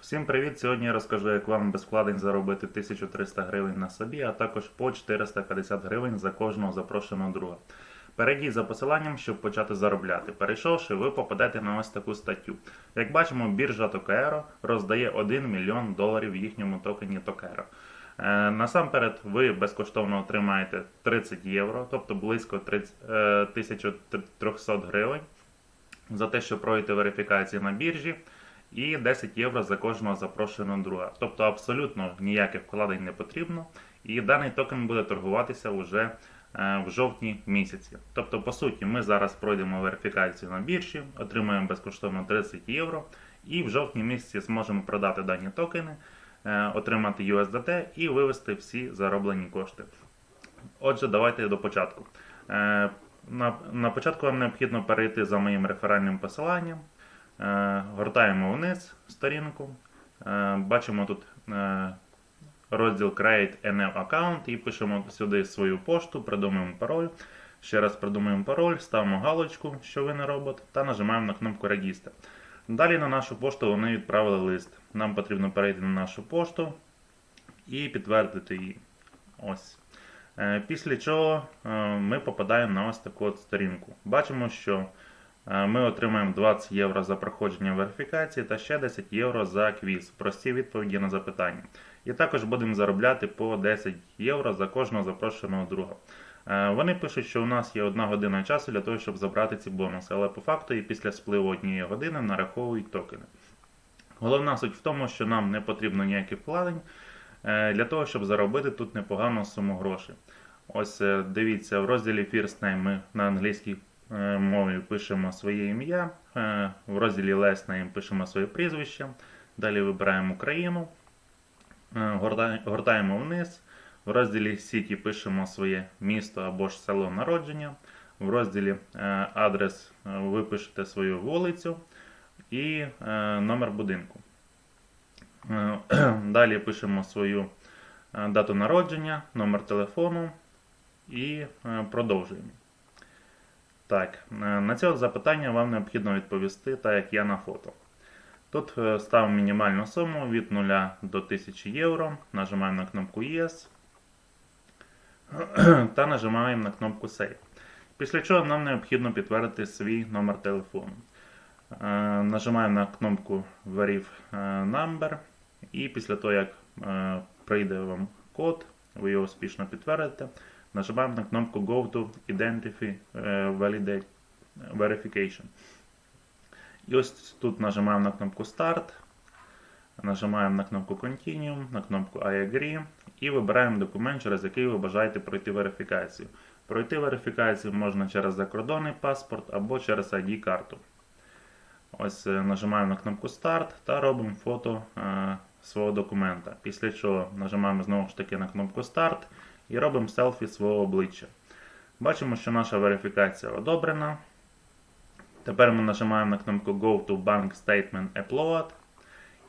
Всім привіт! Сьогодні я розкажу, як вам без вкладень заробити 1300 гривень на собі, а також по 450 гривень за кожного запрошеного друга. Перейдіть за посиланням, щоб почати заробляти. Перейшовши, ви попадете на ось таку статтю. Як бачимо, біржа Tokero роздає 1 мільйон доларів в їхньому токені Tokero. Е, Насамперед, ви безкоштовно отримаєте 30 євро, тобто близько 30, е, 1300 гривень за те, що пройдете верифікацію на біржі, і 10 євро за кожного запрошеного друга. Тобто абсолютно ніяких вкладень не потрібно, і даний токен буде торгуватися вже е, в жовтні місяці. Тобто, по суті, ми зараз пройдемо верифікацію на біржі, отримаємо безкоштовно 30 євро, і в жовтні місяці зможемо продати дані токени, е, отримати USDT і вивести всі зароблені кошти. Отже, давайте до початку. Е, На, на початку вам необхідно перейти за моїм реферальним посиланням. Е, Гортаємо вниз сторінку. Е, Бачимо тут е, розділ Create NL Account і пишемо сюди свою пошту, придумуємо пароль. Ще раз придумуємо пароль, ставимо галочку, що ви не робот, та нажимаємо на кнопку Регістр. Далі на нашу пошту вони відправили лист. Нам потрібно перейти на нашу пошту і підтвердити її. Ось. Після чого ми попадаємо на ось таку от сторінку. Бачимо, що ми отримаємо 20 євро за проходження верифікації та ще 10 євро за квіз, прості відповіді на запитання. І також будемо заробляти по 10 євро за кожного запрошеного друга. Е, Вони пишуть, що у нас є одна година часу для того, щоб забрати ці бонуси, але по факту і після спливу однієї години нараховують токени. Головна суть в тому, що нам не потрібно ніяких вкладень е, для того, щоб заробити тут непогану суму грошей. Ось е, дивіться, в розділі First Name ми на англійській е, мові пишемо своє ім'я, е, в розділі Last Name пишемо своє прізвище, далі вибираємо країну, е, гортаємо вниз, в розділі City пишемо своє місто або ж село народження, в розділі е, адрес е, ви пишете свою вулицю і е, номер будинку. Е, Далі пишемо свою е, дату народження, номер телефону і е, продовжуємо. Так, е, на це запитання вам необхідно відповісти, так як я на фото. Тут е, ставимо мінімальну суму від 0 до 1000 євро, нажимаємо на кнопку Yes та нажимаємо на кнопку Save. Після чого нам необхідно підтвердити свій номер телефону. Е, Нажимаємо на кнопку Verif Number, і після того, як прийде вам код, ви його успішно підтвердите, нажимаємо на кнопку Go to Identify е, Validate Verification. І ось тут нажимаємо на кнопку Start, нажимаємо на кнопку Continue, на кнопку I agree і вибираємо документ, через який ви бажаєте пройти верифікацію. Пройти верифікацію можна через закордонний паспорт або через ID-карту. Ось е, нажимаємо на кнопку Старт та робимо фото е, свого документа. Після чого нажимаємо знову ж таки на кнопку Старт і робимо селфі свого обличчя. Бачимо, що наша верифікація одобрена. Тепер ми нажимаємо на кнопку Go to Bank Statement Upload.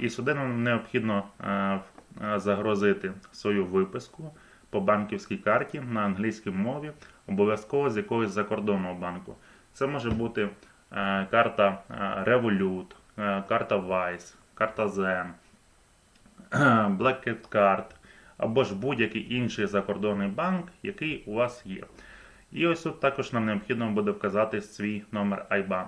І сюди нам необхідно е, е, загрузити свою виписку по банківській карті на англійській мові, обов'язково з якогось закордонного банку. Це може бути е, карта Revolut, карта Wise, карта Zen, Black Card або ж будь-який інший закордонний банк, який у вас є. І ось тут також нам необхідно буде вказати свій номер IBAN.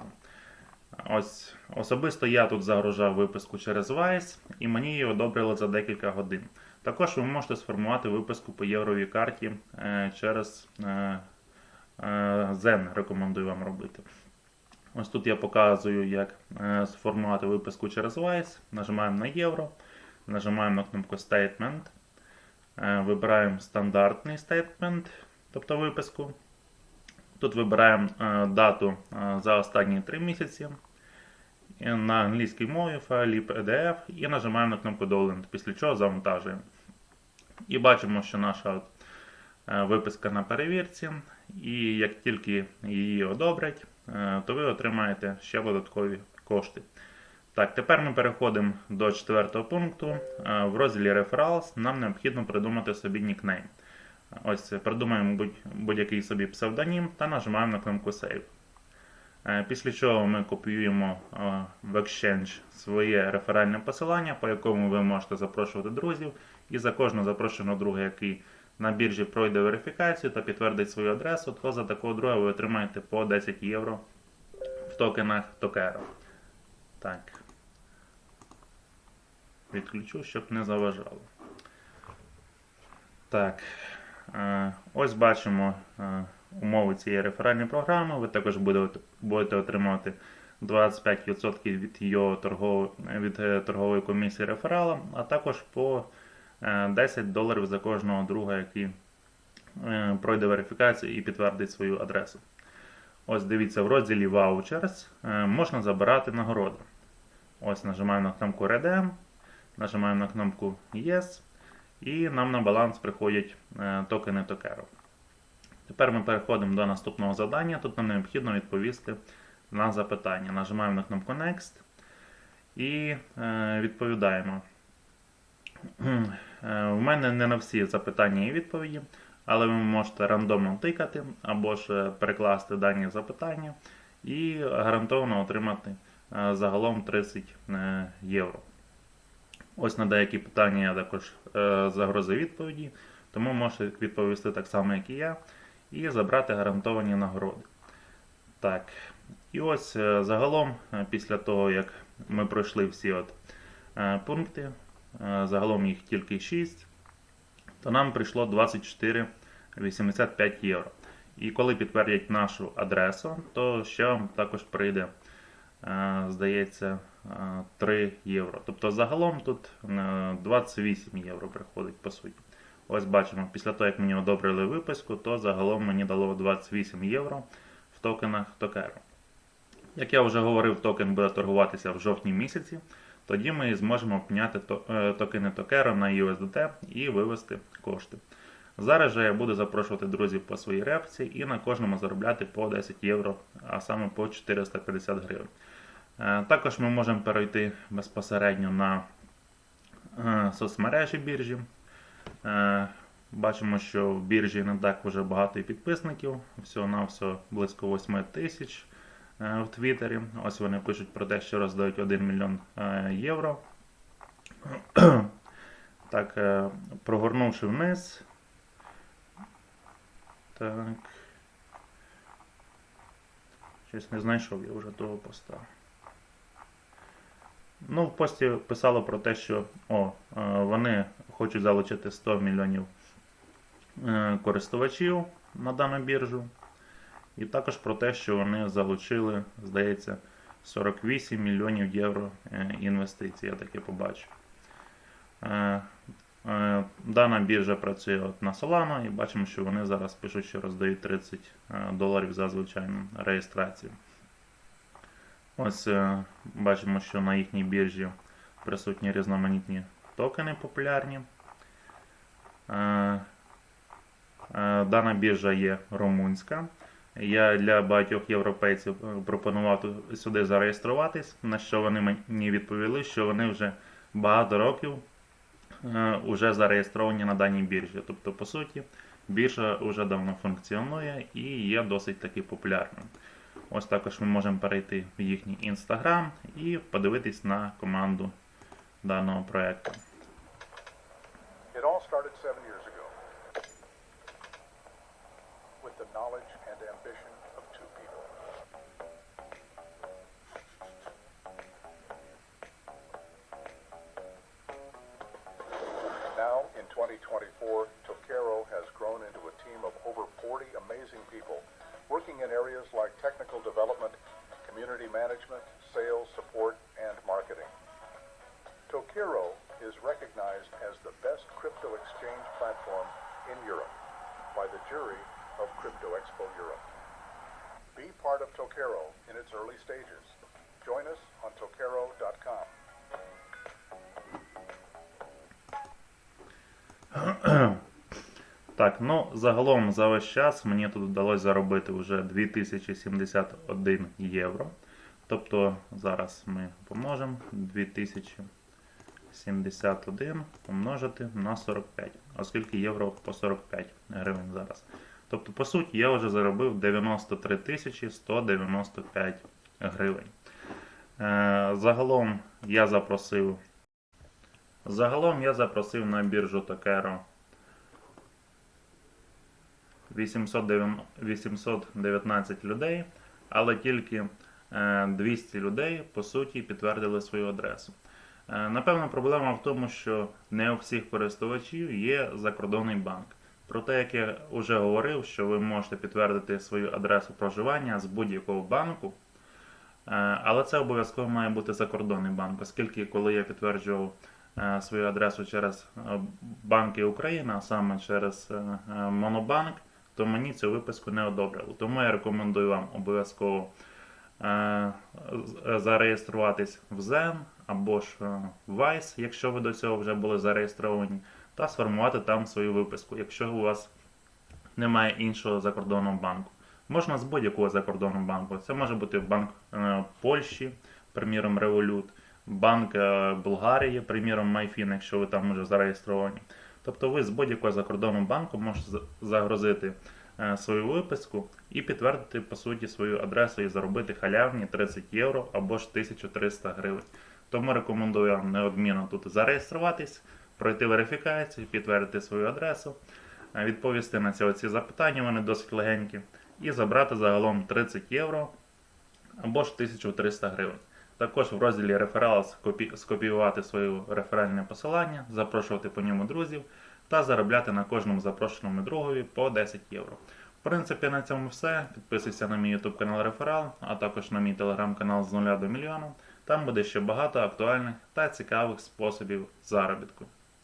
Ось особисто я тут загружав виписку через Wise і мені її одобрили за декілька годин. Також ви можете сформувати виписку по євровій карті е, через е, е, Zen, рекомендую вам робити. Ось тут я показую, як сформувати виписку через Wise. Нажимаємо на євро, нажимаємо на кнопку Statement, е, вибираємо стандартний statement, тобто виписку. Тут вибираємо е, дату е, за останні 3 місяці. На англійській мові файлі PDF і нажимаємо на кнопку Download, після чого завантажуємо. І бачимо, що наша виписка на перевірці. І як тільки її одобрять, то ви отримаєте ще додаткові кошти. Так, тепер ми переходимо до четвертого пункту. Е, В розділі Referrals нам необхідно придумати собі нікнейм. Ось придумаємо будь- будь-який собі псевдонім та нажимаємо на кнопку Save. Е, Після чого ми копіюємо е, в Exchange своє реферальне посилання, по якому ви можете запрошувати друзів. І за кожного запрошеного друга, який на біржі пройде верифікацію та підтвердить свою адресу, то за такого друга ви отримаєте по 10 євро в токенах Tokero. Так. Відключу, щоб не заважало. Так. Е, Ось бачимо е, умови цієї реферальної програми. Ви також будете, отримувати 25% від його торгов, від е, торгової комісії реферала, а також по е, 10 доларів за кожного друга, який пройде верифікацію і підтвердить свою адресу. Ось дивіться, в розділі Vouchers можна забирати нагороди. Ось нажимаємо на кнопку Redeem, нажимаємо на кнопку Yes, і нам на баланс приходять е, токени Tokero. Тепер ми переходимо до наступного завдання. Тут нам необхідно відповісти на запитання. Нажимаємо на кнопку Next і е, відповідаємо. Е, В мене не на всі запитання є відповіді, але ви можете рандомно тикати або ж е, перекласти дані запитання і гарантовано отримати е, загалом 30 е, євро. Ось на деякі питання також е, загрозив відповіді, тому можете відповісти так само, як і я, і забрати гарантовані нагороди. Так, і ось е, загалом, е, після того, як ми пройшли всі от, е, пункти, е, загалом їх тільки 6, то нам прийшло 24,85 євро. І коли підтвердять нашу адресу, то ще вам також прийде, е, здається, е, 3 євро. Тобто загалом тут е, 28 євро приходить по суті. Ось бачимо, після того, як мені одобрили виписку, то загалом мені дало 28 євро в токенах Tokero. Як я вже говорив, токен буде торгуватися в жовтні місяці. Тоді ми зможемо обміняти е, токени Tokero на USDT і вивести кошти. Зараз же я буду запрошувати друзів по своїй репці і на кожному заробляти по 10 євро, а саме по 450 гривень. Е, Також ми можемо перейти безпосередньо на е, соцмережі біржі. Е, Бачимо, що в біржі не так вже багато підписників, всього на всього близько 8 тисяч в Твіттері. Ось вони пишуть про те, що роздають 1 мільйон євро. Так, прогорнувши вниз. Так. Щось не знайшов я вже того поста. Ну, в пості писало про те, що о, е, вони хочуть залучити 100 мільйонів е, користувачів на дану біржу. І також про те, що вони залучили, здається, 48 мільйонів євро е, інвестицій. Я таке побачив. Е, Дана біржа працює на Solana і бачимо, що вони зараз пишуть, що роздають 30 е, доларів за звичайну реєстрацію. Ось е, бачимо, що на їхній біржі присутні різноманітні токени популярні. Е, е, Дана біржа є румунська. Я для багатьох європейців пропонував сюди зареєструватись, на що вони мені відповіли, що вони вже багато років е, уже зареєстровані на даній біржі. Тобто, по суті, біржа вже давно функціонує і є досить таки популярною. Ось також ми можемо перейти в їхній інстаграм і подивитись на команду даного ago. With the knowledge and ambition jury of Crypto Expo Europe. Be part of Tokero in its early stages. Join us on tokero.com. Так, ну загалом за весь час мені тут вдалося заробити вже 2071 євро. Тобто зараз ми поможемо 2000. 71 помножити на 45, оскільки євро по 45 гривень зараз. Тобто, по суті, я вже заробив 93 195 гривень. Е, загалом я запросив загалом я запросив на біржу Токеро 819 людей, але тільки е, 200 людей по суті підтвердили свою адресу. Е, Напевно, проблема в тому, що не у всіх користувачів є закордонний банк. Проте, як я вже говорив, що ви можете підтвердити свою адресу проживання з будь-якого банку, Е, але це обов'язково має бути закордонний банк, оскільки коли я підтверджував е, свою адресу через банки України, а саме через Монобанк, то мені цю виписку не одобрили. Тому я рекомендую вам обов'язково зареєструватись в ЗЕН або ж е, в Vice, якщо ви до цього вже були зареєстровані, та сформувати там свою виписку, якщо у вас немає іншого закордонного банку. Можна з будь-якого закордонного банку. Це може бути банк е, Польщі, приміром Revolut, банк е, Болгарії, приміром MyFin, якщо ви там вже зареєстровані. Тобто ви з будь-якого закордонного банку можете за- загрузити е, свою виписку і підтвердити по суті свою адресу і заробити халявні 30 євро або ж 1300 гривень. Тому рекомендую вам неодмінно тут зареєструватись, пройти верифікацію, підтвердити свою адресу, е, відповісти на ці оці запитання, вони досить легенькі, і забрати загалом 30 євро або ж 1300 гривень. Також в розділі реферал скопіювати своє реферальне посилання, запрошувати по ньому друзів та заробляти на кожному запрошеному другові по 10 євро. В принципі, на цьому все. Підписуйся на мій YouTube канал Реферал, а також на мій телеграм-канал з нуля до мільйону. Там буде ще багато актуальних та цікавих способів заробітку.